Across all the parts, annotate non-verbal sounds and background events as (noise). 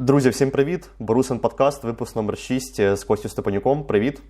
Друзі, всім привіт! Борусин подкаст, випуск номер 6 з Костю Степанюком. Привіт.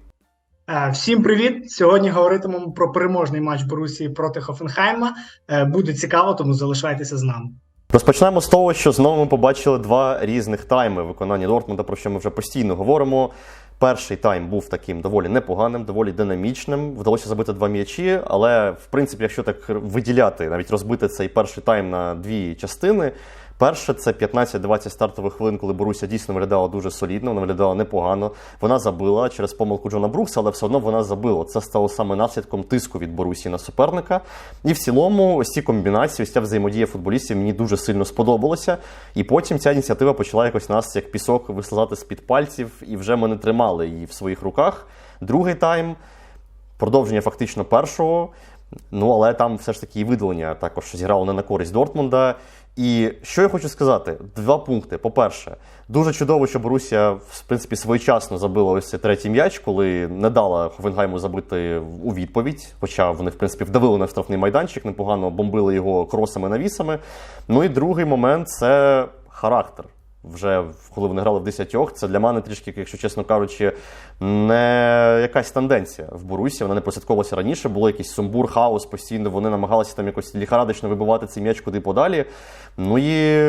Е, всім привіт! Сьогодні говоритимемо про переможний матч Борусії проти Хофенхайма. Е, буде цікаво, тому залишайтеся з нами. Розпочнемо з того, що знову ми побачили два різних тайми виконання Дортмунда, про що ми вже постійно говоримо. Перший тайм був таким доволі непоганим, доволі динамічним. Вдалося забити два м'ячі, але в принципі, якщо так виділяти, навіть розбити цей перший тайм на дві частини, Перше, це 15-20 стартових хвилин, коли Боруся дійсно виглядала дуже солідно, вона виглядала непогано. Вона забила через помилку Джона Брукса, але все одно вона забила. Це стало саме наслідком тиску від Борусі на суперника. І в цілому, ось ці комбінації, ось ця взаємодія футболістів мені дуже сильно сподобалося. І потім ця ініціатива почала якось нас як пісок вислизати з-під пальців, і вже ми не тримали її в своїх руках. Другий тайм, продовження фактично першого. Ну, але там все ж таки і видалення також зіграло не на користь Дортмунда. І що я хочу сказати? Два пункти. По-перше, дуже чудово, що Борусія в принципі своєчасно забила ось цей третій м'яч, коли не дала Ховенгайму забити у відповідь. Хоча вони, в принципі, вдавили на штрафний майданчик, непогано бомбили його кросами навісами. Ну і другий момент це характер вже коли вони грали в десятьох, це для мене трішки, якщо чесно кажучи, не якась тенденція в Борусі. Вона не прослідковувалася раніше. Було якийсь сумбур, хаос постійно. Вони намагалися там якось ліхарадично вибивати цей м'яч куди подалі. Ну і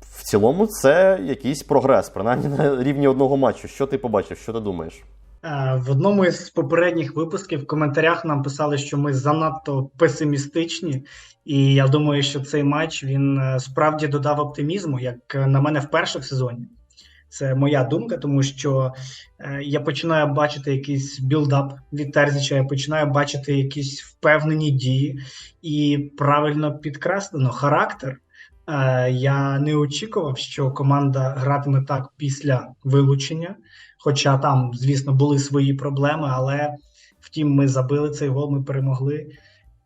в цілому це якийсь прогрес, принаймні на рівні одного матчу. Що ти побачив? Що ти думаєш? Е, в одному із попередніх випусків в коментарях нам писали, що ми занадто песимістичні, і я думаю, що цей матч він е, справді додав оптимізму, як на мене вперше в сезоні. Це моя думка, тому що е, я починаю бачити якийсь білдап від Терзіча, я починаю бачити якісь впевнені дії і правильно підкреслено характер. Я не очікував, що команда гратиме так після вилучення. Хоча там, звісно, були свої проблеми, але втім, ми забили цей гол, ми перемогли.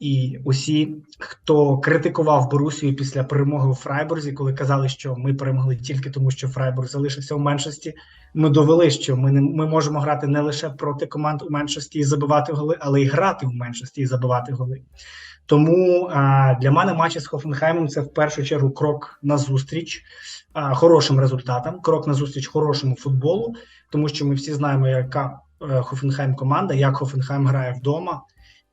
І усі, хто критикував Борусію після перемоги у Фрайбурзі, коли казали, що ми перемогли тільки тому, що Фрайбург залишився у меншості, ми довели, що ми не ми можемо грати не лише проти команд у меншості і забивати голи, але й грати у меншості і забивати голи. Тому а, для мене матчі з Хофенхаймом це в першу чергу крок на зустріч а, хорошим результатам, крок на зустріч хорошому футболу, тому що ми всі знаємо, яка Хофенхайм команда, як Хофенхайм грає вдома.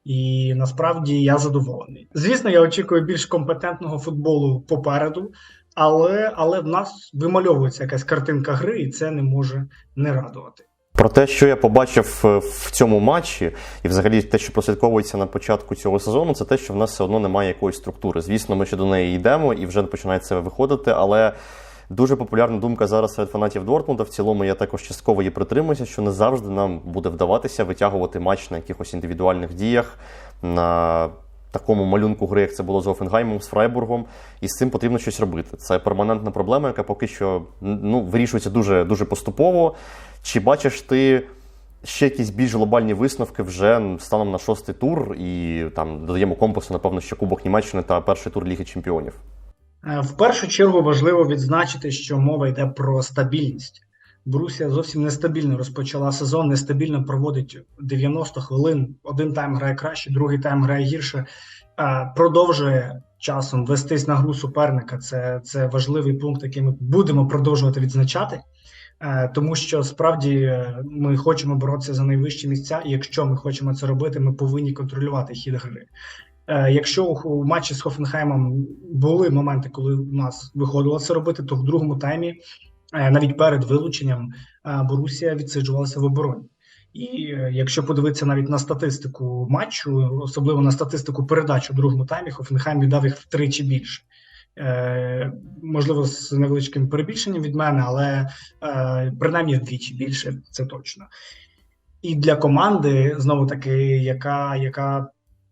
І насправді я задоволений. Звісно, я очікую більш компетентного футболу попереду, але але в нас вимальовується якась картинка гри, і це не може не радувати. Про те, що я побачив е, в цьому матчі, і взагалі те, що прослідковується на початку цього сезону, це те, що в нас все одно немає якоїсь структури. Звісно, ми ще до неї йдемо і вже починає це виходити, але. Дуже популярна думка зараз серед фанатів Дортмунда. В цілому я також частково її притримуюся, що не завжди нам буде вдаватися витягувати матч на якихось індивідуальних діях, на такому малюнку гри, як це було з Офенгаймом, з Фрайбургом, і з цим потрібно щось робити. Це перманентна проблема, яка поки що ну, вирішується дуже, дуже поступово. Чи бачиш ти? Ще якісь більш глобальні висновки вже станом на шостий тур, і там додаємо компасу, напевно, ще Кубок Німеччини та перший тур Ліги Чемпіонів. Е, в першу чергу важливо відзначити, що мова йде про стабільність. Брусія зовсім нестабільно розпочала сезон, нестабільно проводить 90 хвилин. Один тайм грає краще, другий тайм грає гірше. Е, продовжує часом вестись на гру суперника. Це це важливий пункт, який ми будемо продовжувати відзначати, е, тому що справді ми хочемо боротися за найвищі місця, і якщо ми хочемо це робити, ми повинні контролювати хід гри. Е, якщо у матчі з Хофенхаймом були моменти, коли у нас виходило це робити, то в другому таймі, е, навіть перед вилученням, е, Борусія відсиджувалася в обороні. І якщо подивитися навіть на статистику матчу, особливо на статистику передач у другому таймі, Хофенхайм віддав їх втричі більше. Можливо, з невеличким перебільшенням від мене, але принаймні вдвічі більше, це точно. І для команди знову таки, яка яка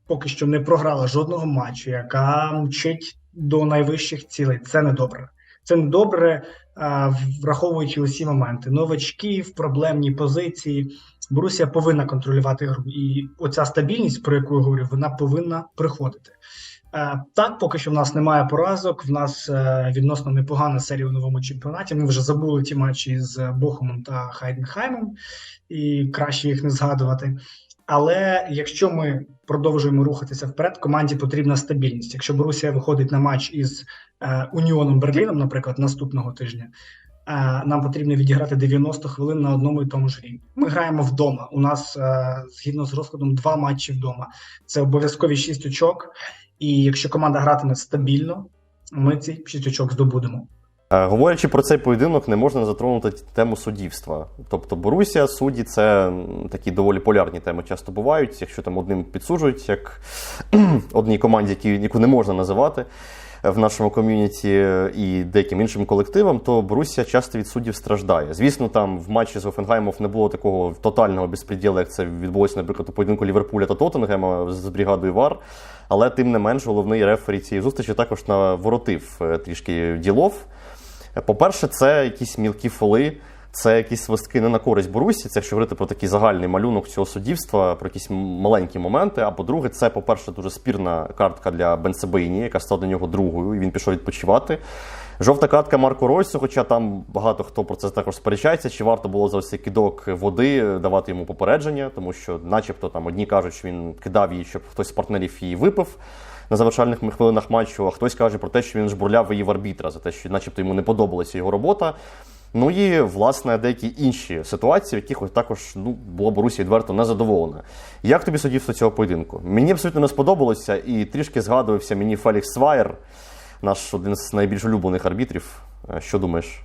поки що не програла жодного матчу, яка мчить до найвищих цілей. Це не добре. Це не добре, враховуючи усі моменти. Новачки в проблемній позиції. Борусія повинна контролювати гру. І оця стабільність, про яку я говорю, вона повинна приходити. Так, поки що в нас немає поразок. В нас е, відносно непогана серія у новому чемпіонаті. Ми вже забули ті матчі з Бохумом та Хайденхаймом, і краще їх не згадувати. Але якщо ми продовжуємо рухатися вперед, команді потрібна стабільність. Якщо Борусія виходить на матч із е, Уніоном Берліном, наприклад, наступного тижня, е, нам потрібно відіграти 90 хвилин на одному і тому ж рівні. Ми граємо вдома. У нас е, згідно з розкладом два матчі вдома. Це обов'язкові 6 очок. І якщо команда гратиме стабільно, ми ці 6 очок здобудемо. Е, Говорячи про цей поєдинок, не можна затронути тему суддівства. Тобто Борусія, судді це такі доволі полярні теми часто бувають. Якщо там одним підсуджують, як (clears throat) одній команді, які, яку не можна називати е, в нашому ком'юніті і деяким іншим колективам, то Борусія часто від суддів страждає. Звісно, там в матчі з Офенгаймом не було такого тотального безпреділу, як це відбулося, наприклад, у поєдинку Ліверпуля та Тоттенгема з бригадою ВАР. Але тим не менш, головний рефері цієї зустрічі також наворотив е, трішки ділов. По-перше, це якісь мілкі фоли, це якісь свистки не на користь Борусі, це якщо говорити про такий загальний малюнок цього суддівства, про якісь маленькі моменти. А по-друге, це, по-перше, дуже спірна картка для Бенсебейні, яка стала до нього другою, і він пішов відпочивати. Жовта картка Марко Ройсу, хоча там багато хто про це також сперечається, чи варто було за цей кидок води давати йому попередження, тому що, начебто, там одні кажуть, що він кидав її, щоб хтось з партнерів її випив на завершальних хвилинах матчу, а хтось каже про те, що він жбурляв її в арбітра за те, що, начебто, йому не подобалася його робота. Ну і власне деякі інші ситуації, в яких також ну, була Борусія відверто незадоволена. Як тобі суддівство цього поєдинку? Мені абсолютно не сподобалося, і трішки згадувався мені Фелікс Свайер, наш один з найбільш улюблених арбітрів. Е, Що думаєш?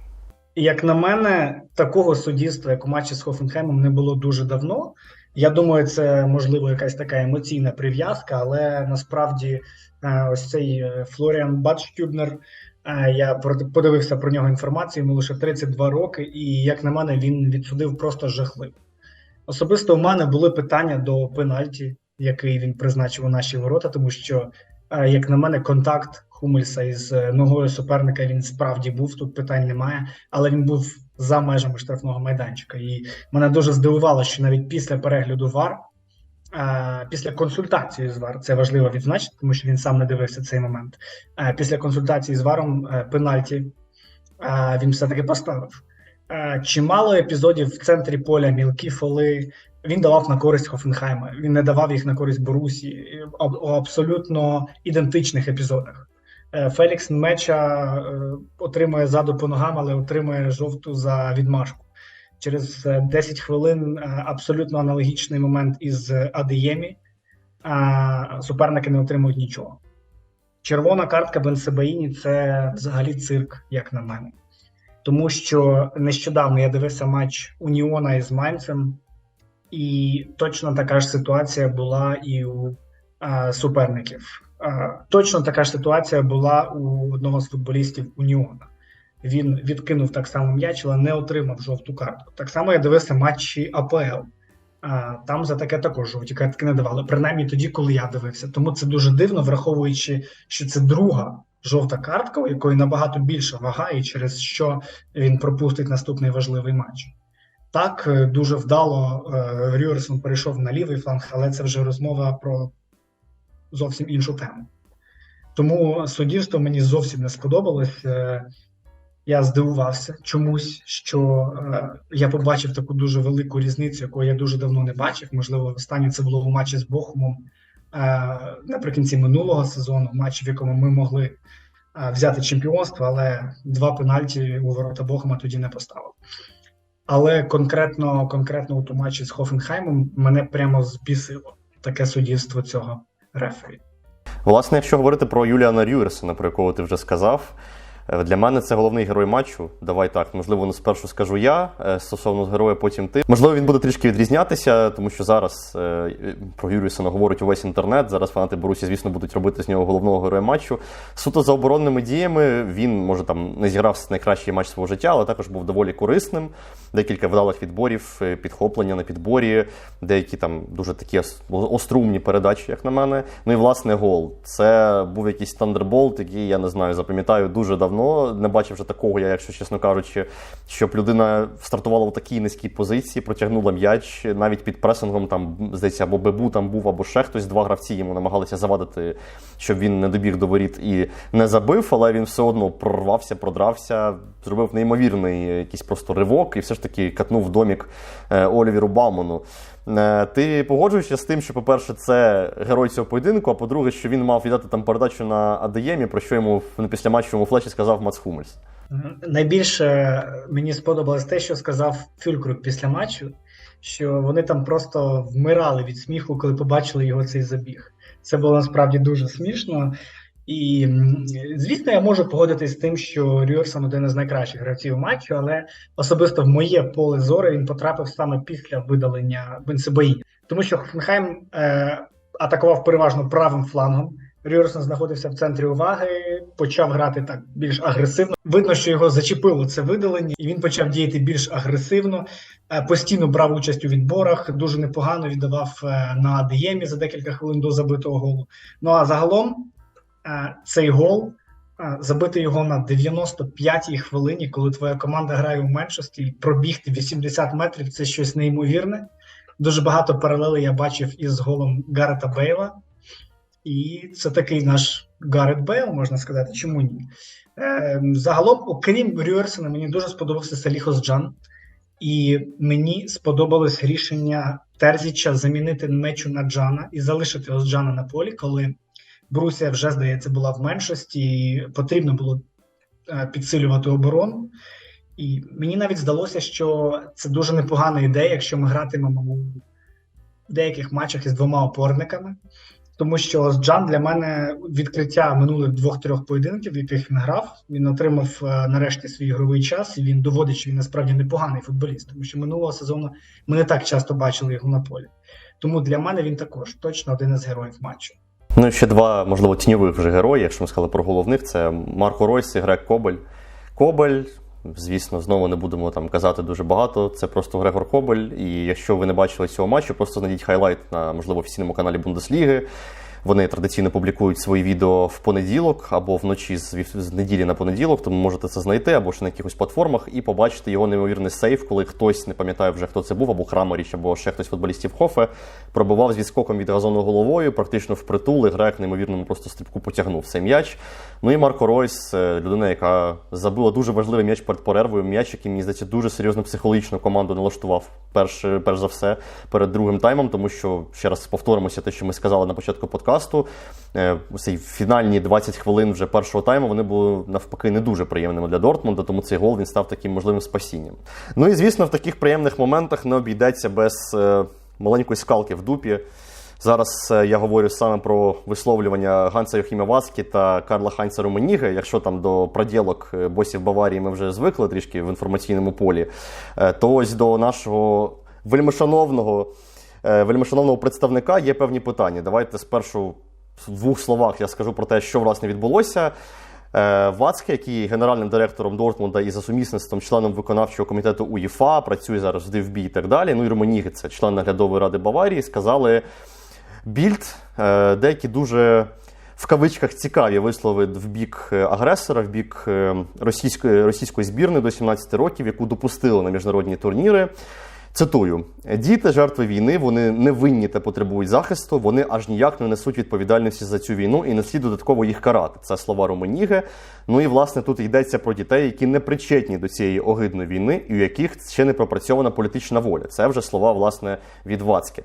Як на мене, такого суддівства, як у матчі з Хофенхаймом, не було дуже давно. Я думаю, це можливо якась така емоційна прив'язка, але насправді е, ось цей е, Флоріан Батштюбнер. е, Я подивився про нього інформацію, йому лише 32 роки, і як на мене, він відсудив просто жахливо. Особисто у мене були питання до пенальті, який він призначив у наші ворота, тому що, як на мене, контакт Хумельса із е, ногою суперника він справді був. Тут питань немає, але він був за межами штрафного майданчика. І мене дуже здивувало, що навіть після перегляду ВАР, е, після консультації з ВАР, це важливо відзначити, тому що він сам не дивився цей момент. Е, Після консультації з ВАРом пенальті він все-таки поставив. Е, Чимало епізодів в центрі поля, мілкі фоли. Він давав на користь Хофенхайма. Він не давав їх на користь Борусі у абсолютно ідентичних епізодах. Е, Фелікс Меча е, отримує заду по ногам, але отримує жовту за відмашку. Через е, 10 хвилин е, абсолютно аналогічний момент із Адеємі. Суперники не отримують нічого. Червона картка Бенсебаїні це взагалі цирк, як на мене. Тому що нещодавно я дивився матч Уніона із Майнцем, і точно така ж ситуація була і у суперників. Точно така ж ситуація була у одного з футболістів Уніона. Він відкинув так само м'яч, але не отримав жовту картку. Так само я дивився матчі АПЛ. Там за таке також жовті картки не давали, принаймні тоді, коли я дивився. Тому це дуже дивно, враховуючи, що це друга жовта картка, у якої набагато більша вага, і через що він пропустить наступний важливий матч. Так, е, дуже вдало е, Рюерсон перейшов на лівий фланг, але це вже розмова про зовсім іншу тему. Тому суддівство мені зовсім не сподобалось. Е, Я здивувався чомусь, що е, я побачив таку дуже велику різницю, яку я дуже давно не бачив. Можливо, останнє це було у матчі з Бохумом е, наприкінці минулого сезону, матч, в якому ми могли взяти чемпіонство, але два пенальті у ворота Бохума тоді не поставив. Але конкретно, конкретно у матчі з Хофенхаймом мене прямо збісило таке суддівство цього рефері. Власне, якщо говорити про Юліана Рюерсона, про якого ти вже сказав, е, для мене це головний герой матчу. Давай так, можливо, ну, спершу скажу я е, стосовно героя, потім ти. Можливо, він буде трішки відрізнятися, тому що зараз е, про Юрісона говорить увесь інтернет. Зараз фанати Борусі, звісно, будуть робити з нього головного героя матчу. Суто за оборонними діями він може там не зіграв найкращий матч свого життя, але також був доволі корисним. Декілька вдалих відборів, е, підхоплення на підборі, деякі там дуже такі ос- острумні передачі, як на мене. Ну і власне гол. Це був якийсь тандерболт, який я не знаю, запам'ятаю дуже давно. Не бачив вже такого, я, якщо чесно кажучи, щоб людина стартувала в такій низькій позиції, протягнула м'яч навіть під пресингом. Там здається, або Бебу там був, або ще хтось. Два гравці йому намагалися завадити, щоб він не добіг до воріт і не забив, але він все одно прорвався, продрався, зробив неймовірний якийсь просто ривок і все ж таки катнув домік е, Олівіру Бауману. Е, Ти погоджуєшся з тим, що, по-перше, це герой цього поєдинку, а по-друге, що він мав віддати там передачу на АДЄМі, про що йому в післяматчевому флеші сказав Мац Хумельс. Найбільше мені сподобалось те, що сказав Фюлькрук після матчу, що вони там просто вмирали від сміху, коли побачили його цей забіг. Це було насправді дуже смішно. І звісно, я можу погодитись з тим, що Рюерсон один із найкращих гравців матчу, але особисто в моє поле зору він потрапив саме після видалення Бенсебаїні. Тому що Хофенхайм е, атакував переважно правим флангом. Рюерсон знаходився в центрі уваги, почав грати так більш агресивно. Видно, що його зачепило це видалення, і він почав діяти більш агресивно. Е, Постійно брав участь у відборах, дуже непогано віддавав е, на АДЄМі за декілька хвилин до забитого голу. Ну а загалом цей гол е, забити його на 95-й хвилині, коли твоя команда грає у меншості, і пробігти 80 метрів це щось неймовірне. Дуже багато паралелей я бачив із голом Гарета Бейла. І це такий наш Гарет Бейл, можна сказати, чому ні. Е, загалом, окрім Рюерсона, мені дуже сподобався Саліхос Джан, і мені сподобалось рішення Терзіча замінити мечу на Джана і залишити Озджана на полі, коли Брусія вже, здається, була в меншості, і потрібно було е, підсилювати оборону. І мені навіть здалося, що це дуже непогана ідея, якщо ми гратимемо у деяких матчах із двома опорниками. Тому що Джан для мене відкриття минулих двох-трьох поєдинків, в яких він грав. Він отримав е, нарешті свій ігровий час, і він доводить, що він насправді непоганий футболіст, тому що минулого сезону ми не так часто бачили його на полі. Тому для мене він також точно один із героїв матчу. Ну і ще два, можливо, тіньових вже герої, якщо ми сказали про головних, це Марко Ройс і Грег Кобель. Кобель, звісно, знову не будемо там казати дуже багато. Це просто Грегор Кобель. І якщо ви не бачили цього матчу, просто знайдіть хайлайт на можливо офіційному каналі Бундесліги. Вони традиційно публікують свої відео в понеділок або вночі з, з неділі на понеділок, тому можете це знайти або ж на якихось платформах і побачити його неймовірний сейф, коли хтось не пам'ятаю вже хто це був, або Крамаріч, або ще хтось футболістів Хофе, пробивав з відскоком від газону головою, практично впритул, і грек неймовірному просто стрибку потягнув цей м'яч. Ну і Марко Ройс, людина, яка забила дуже важливий м'яч перед перервою. М'яч, який мені здається дуже серйозно психологічно команду налаштував перш, перш за все перед другим таймом, тому що ще раз повторимося, те, що ми сказали на початку подкасту. Е, Цей фінальні 20 хвилин вже першого тайму вони були навпаки не дуже приємними для Дортмунда, тому цей гол він став таким можливим спасінням. Ну і звісно, в таких приємних моментах не обійдеться без е, маленької скалки в дупі. Зараз е, я говорю саме про висловлювання Ганса Йохіма Васкі та Карла Хайнца Руменіги. Якщо там до проділок босів Баварії ми вже звикли трішки в інформаційному полі, то ось до нашого вельмишановного, вельмишановного представника є певні питання. Давайте спершу в двох словах я скажу про те, що власне відбулося. Е, Вацке, який є генеральним директором Дортмунда і за сумісництвом членом виконавчого комітету УЄФА, працює зараз в ДФБ і так далі. Ну і Романіги, це член наглядової ради Баварії, сказали Більд е, деякі дуже в кавичках цікаві вислови в бік е, агресора, в бік е, російської, російської збірної до 17 років, яку допустили на міжнародні турніри. Цитую: діти, жертви війни, вони не винні та потребують захисту, вони аж ніяк не несуть відповідальності за цю війну і не слід додатково їх карати. Це слова Романіги. Ну і власне тут йдеться про дітей, які не причетні до цієї огидної війни, і у яких ще не пропрацьована політична воля. Це вже слова власне від Вацьки.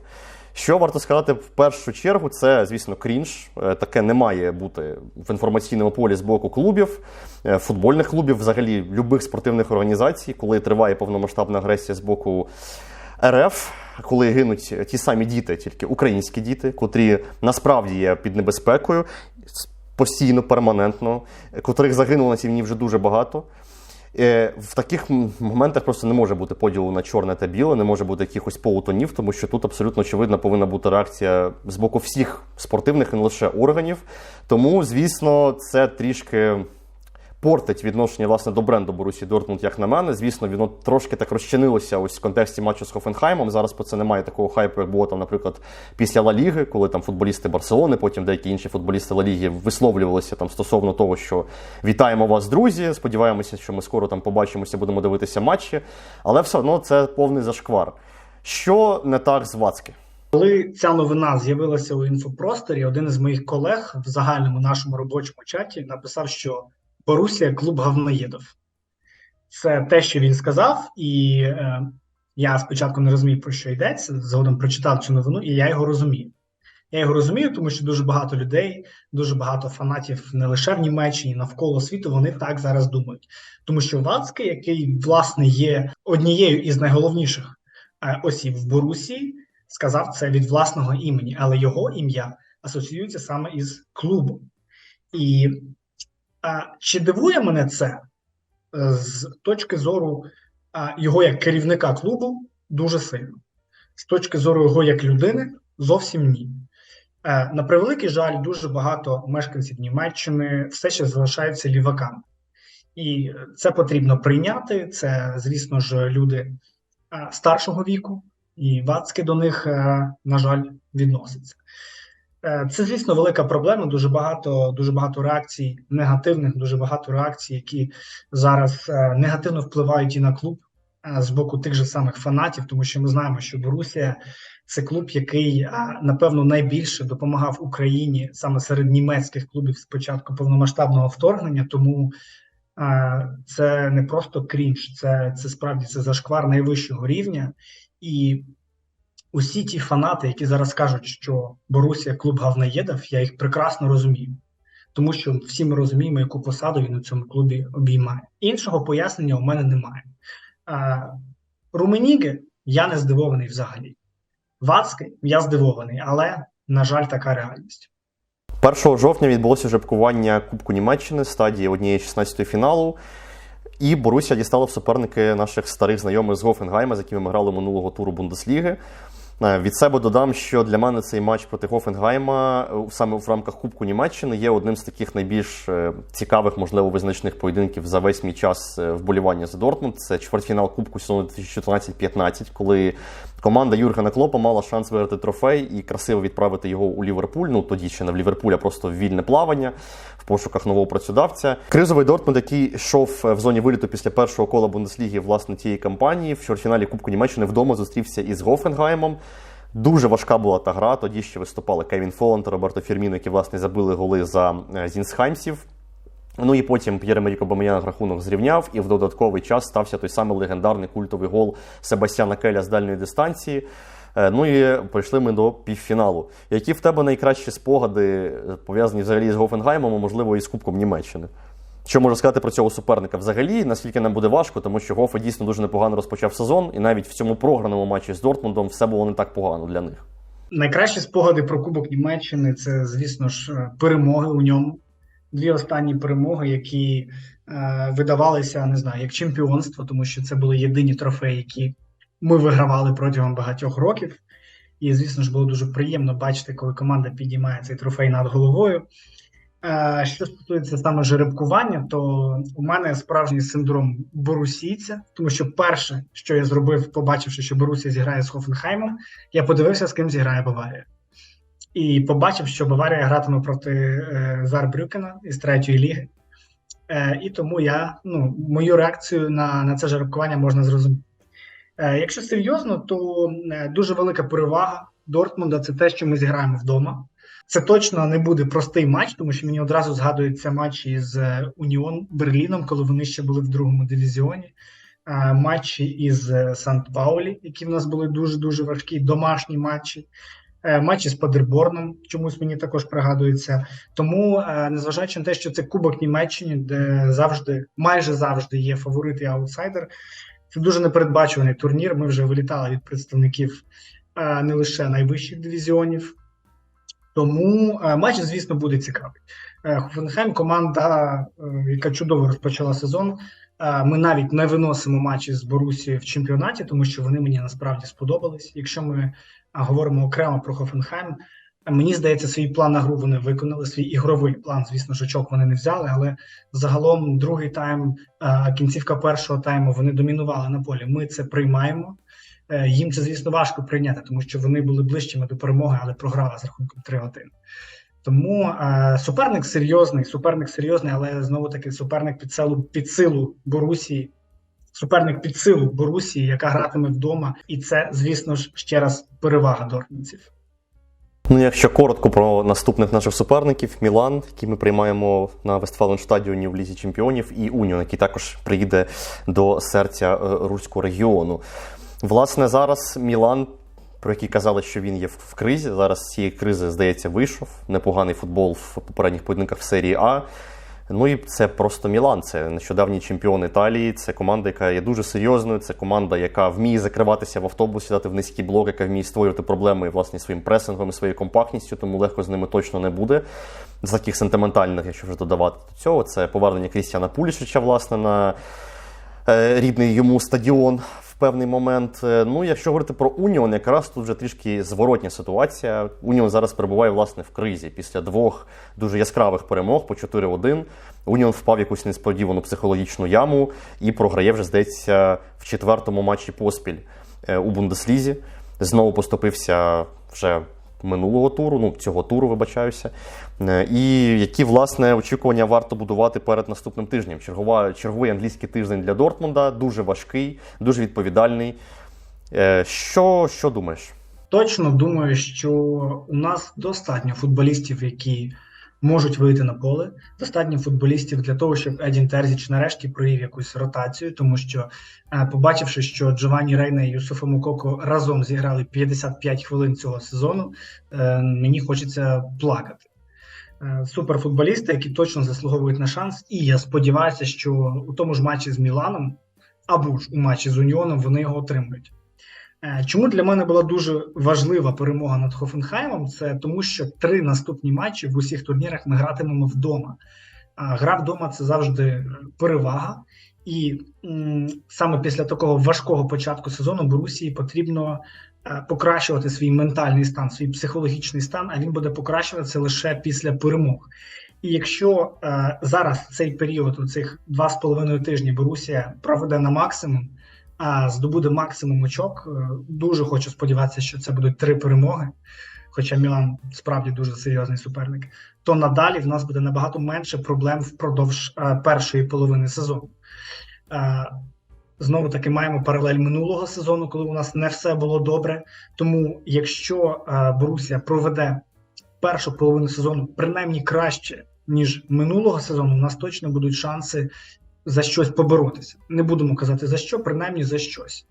Що варто сказати в першу чергу, це, звісно, крінж. Е, Таке не має бути в інформаційному полі з боку клубів, е, футбольних клубів, взагалі любих спортивних організацій, коли триває повномасштабна агресія з боку РФ, коли гинуть ті самі діти, тільки українські діти, котрі насправді є під небезпекою постійно, перманентно, котрих загинуло на цій війні вже дуже багато. Е, В таких моментах просто не може бути поділу на чорне та біле, не може бути якихось полутонів, тому що тут абсолютно очевидна повинна бути реакція з боку всіх спортивних, і не лише органів. Тому, звісно, це трішки портить відношення власне до бренду Борусі Дортмунд, як на мене. Звісно, воно трошки так розчинилося ось в контексті матчу з Хофенхаймом. Зараз про це немає такого хайпу, як було там, наприклад, після Ла Ліги, коли там футболісти Барселони, потім деякі інші футболісти Ла Ліги висловлювалися там стосовно того, що вітаємо вас, друзі. Сподіваємося, що ми скоро там побачимося, будемо дивитися матчі. Але все одно це повний зашквар. Що не так з Вацьки? Коли ця новина з'явилася у інфопросторі, один із моїх колег в загальному нашому робочому чаті написав, що Борусія клуб говноєдов. Це те, що він сказав, і е, я спочатку не розумів, про що йдеться. Згодом прочитав цю новину, і я його розумію. Я його розумію, тому що дуже багато людей, дуже багато фанатів не лише в Німеччині, навколо світу, вони так зараз думають. Тому що Вацький, який власне є однією із найголовніших е, осіб в Борусії, сказав це від власного імені, але його ім'я асоціюється саме із клубом. І а, чи дивує мене це е, з точки зору а, його як керівника клубу дуже сильно. З точки зору його як людини, зовсім ні. Е, На превеликий жаль, дуже багато мешканців Німеччини все ще залишаються ліваками. І це потрібно прийняти. Це, звісно ж, люди старшого віку, і Вацьки до них, е, на жаль, відноситься. Е, Це, звісно, велика проблема. Дуже багато, дуже багато реакцій негативних, дуже багато реакцій, які зараз е, негативно впливають і на клуб е, з боку тих же самих фанатів, тому що ми знаємо, що Борусія це клуб, який напевно найбільше допомагав Україні саме серед німецьких клубів з початку повномасштабного вторгнення. Тому це не просто крінж, це, це справді це зашквар найвищого рівня. І усі ті фанати, які зараз кажуть, що Борусія клуб говноєдов, я їх прекрасно розумію. Тому що всі ми розуміємо, яку посаду він у цьому клубі обіймає. Іншого пояснення у мене немає. Руменіги я не здивований взагалі. Вацький я здивований, але, на жаль, така реальність. 1 жовтня відбулося жеребкування Кубку Німеччини стадії однієї 16 фіналу. І Борусія дістала в суперники наших старих знайомих з Гофенгайма, з якими ми грали минулого туру Бундесліги. Е, Від себе додам, що для мене цей матч проти Гофенгайма е, саме в рамках Кубку Німеччини є одним з таких найбільш е, цікавих, можливо, визначних поєдинків за весь мій час вболівання за Дортмунд. Це чвертьфінал Кубку сезону 2014-15, коли команда Юргена Клопа мала шанс виграти трофей і красиво відправити його у Ліверпуль. Ну тоді ще не в Ліверпуль, а просто в вільне плавання в пошуках нового працедавця. Кризовий Дортмунд, який йшов в зоні виліту після першого кола Бундесліги власне тієї кампанії, в чвертьфіналі Кубку Німеччини вдома зустрівся із Гофенгаймом. Дуже важка була та гра. Тоді ще виступали Кевін Фоланд та Роберто Фірміно, які власне забили голи за е, Зінсхаймсів. Ну і потім П'єр Емерік Обамеянг рахунок зрівняв, і в додатковий час стався той самий легендарний культовий гол Себастьяна Келя з дальньої дистанції. Е, Ну і прийшли ми до півфіналу. Які в тебе найкращі спогади е, пов'язані взагалі з Гофенгаймом, а можливо і з Кубком Німеччини? Що можу сказати про цього суперника взагалі? Наскільки нам буде важко, тому що Гофа дійсно дуже непогано розпочав сезон, і навіть в цьому програному матчі з Дортмундом все було не так погано для них. Найкращі спогади про Кубок Німеччини це, звісно ж, е, перемоги у ньому. Дві останні перемоги, які е, видавалися, не знаю, як чемпіонство, тому що це були єдині трофеї, які ми вигравали протягом багатьох років. І, звісно ж, було дуже приємно бачити, коли команда підіймає цей трофей над головою. Е, Що стосується саме жеребкування, то у мене справжній синдром борусійця, тому що перше, що я зробив, побачивши, що Борусія зіграє з Хофенхаймом, я подивився, з ким зіграє Баварія. І побачив, що Баварія гратиме проти е, Зарбрюкена із третьої ліги. Е, і тому я ну, мою реакцію на, на це жеребкування можна зрозуміти. Е, якщо серйозно, то е, дуже велика перевага Дортмунда це те, що ми зіграємо вдома. Це точно не буде простий матч, тому що мені одразу згадується матч із е, Уніон Берліном, коли вони ще були в другому дивізіоні. Е, Матчі із е, Сант Паулі, які в нас були дуже дуже важкі, домашні матчі. Е, Матчі з Падерборном чомусь мені також пригадується. Тому, е, незважаючи на те, що це Кубок Німеччини, де завжди, майже завжди є фаворит і аутсайдер, це дуже непередбачуваний турнір. Ми вже вилітали від представників е, не лише найвищих дивізіонів. Тому матч, звісно, буде цікавий. Хофенхайм команда, яка чудово розпочала сезон. Е, Ми навіть не виносимо матчі з Борусією в чемпіонаті, тому що вони мені насправді сподобались. Якщо ми е, говоримо окремо про Хофенхайм, мені здається, свій план на гру вони виконали. Свій ігровий план, звісно, ж, очок вони не взяли, але загалом другий тайм, е, кінцівка першого тайму вони домінували на полі. Ми це приймаємо. Їм це, звісно, важко прийняти, тому що вони були ближчими до перемоги, але програли з рахунком 3-1. Тому е, суперник серйозний, суперник серйозний, але знову таки суперник під силу під силу Борусії, суперник під силу Борусії, яка гратиме вдома, і це, звісно ж, ще раз перевага дортмундців. Ну, якщо коротко про наступних наших суперників: Мілан, який ми приймаємо на Вестфаленштадіоні в Лізі Чемпіонів, і Уніон, який також приїде до серця е, Руського регіону. Власне, зараз Мілан про який казали, що він є в, кризі. Зараз з цієї кризи, здається, вийшов. Непоганий футбол в попередніх поєдинках в серії А. Ну і це просто Мілан. Це нещодавній чемпіон Італії. Це команда, яка є дуже серйозною. Це команда, яка вміє закриватися в автобусі, дати в низький блок, яка вміє створювати проблеми власне своїм пресингом своєю компактністю, тому легко з ними точно не буде. З таких сентиментальних, якщо вже додавати до цього, це повернення Крістіана Пулішича, власне, на е, рідний йому стадіон певний момент. Е, Ну, якщо говорити про Уніон, якраз тут вже трішки зворотня ситуація. Уніон зараз перебуває власне в кризі після двох дуже яскравих перемог по 4-1. Уніон впав в якусь несподівану психологічну яму і програє вже, здається, в четвертому матчі поспіль е, у Бундеслізі. Знову поступився вже минулого туру, ну цього туру, вибачаюся. Е, І які власне очікування варто будувати перед наступним тижнем? Чергова, черговий англійський тиждень для Дортмунда, дуже важкий, дуже відповідальний. Е, Що, що думаєш? Точно думаю, що у нас достатньо футболістів, які можуть вийти на поле. Достатньо футболістів для того, щоб Едін Терзіч нарешті провів якусь ротацію, тому що, е, побачивши, що Джованні Рейна і Юсуфа Мукоко разом зіграли 55 хвилин цього сезону, е, мені хочеться плакати. Е, Суперфутболісти, які точно заслуговують на шанс, і я сподіваюся, що у тому ж матчі з Міланом або ж у матчі з Уніоном вони його отримають. Е, Чому для мене була дуже важлива перемога над Хофенхаймом? Це тому, що три наступні матчі в усіх турнірах ми гратимемо вдома. А гра вдома це завжди перевага, і м, саме після такого важкого початку сезону Борусії потрібно е, покращувати свій ментальний стан, свій психологічний стан. А він буде покращуватися лише після перемог. І якщо е, зараз цей період, у цих два з половиною тижні, Борусія проведе на максимум а здобуде максимум очок. Е, Дуже хочу сподіватися, що це будуть три перемоги. Хоча Мілан справді дуже серйозний суперник, то надалі в нас буде набагато менше проблем впродовж е, першої половини сезону. Е, Знову таки маємо паралель минулого сезону, коли у нас не все було добре. Тому, якщо Борусія проведе першу половину сезону принаймні краще ніж минулого сезону, у нас точно будуть шанси за щось поборотися. Не будемо казати за що, принаймні за щось.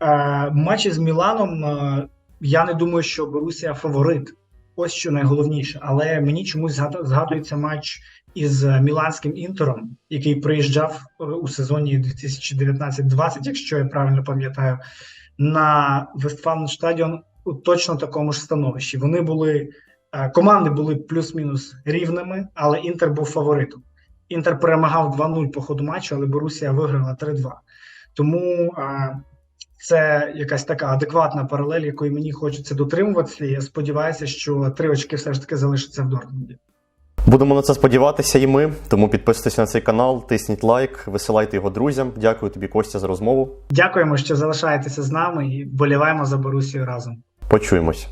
Е, матчі з Міланом. Е, я не думаю, що Борусія фаворит. Ось що найголовніше. Але мені чомусь згадується матч із Міланським інтером, який приїжджав е, у сезоні 2019-20, якщо я правильно пам'ятаю, на Вестфаленстадіон у точно такому ж становищі. Вони були е, команди були плюс-мінус рівними, але інтер був фаворитом. Інтер перемагав 2-0 по ходу матчу, але Борусія виграла 3-2. Тому це якась така адекватна паралель, якої мені хочеться дотримуватися. І я сподіваюся, що три очки все ж таки залишаться в Дортмунді. Будемо на це сподіватися і ми. Тому підписуйтесь на цей канал, тисніть лайк, висилайте його друзям. Дякую тобі, Костя, за розмову. Дякуємо, що залишаєтеся з нами і боліваємо за Борусію разом. Почуємось.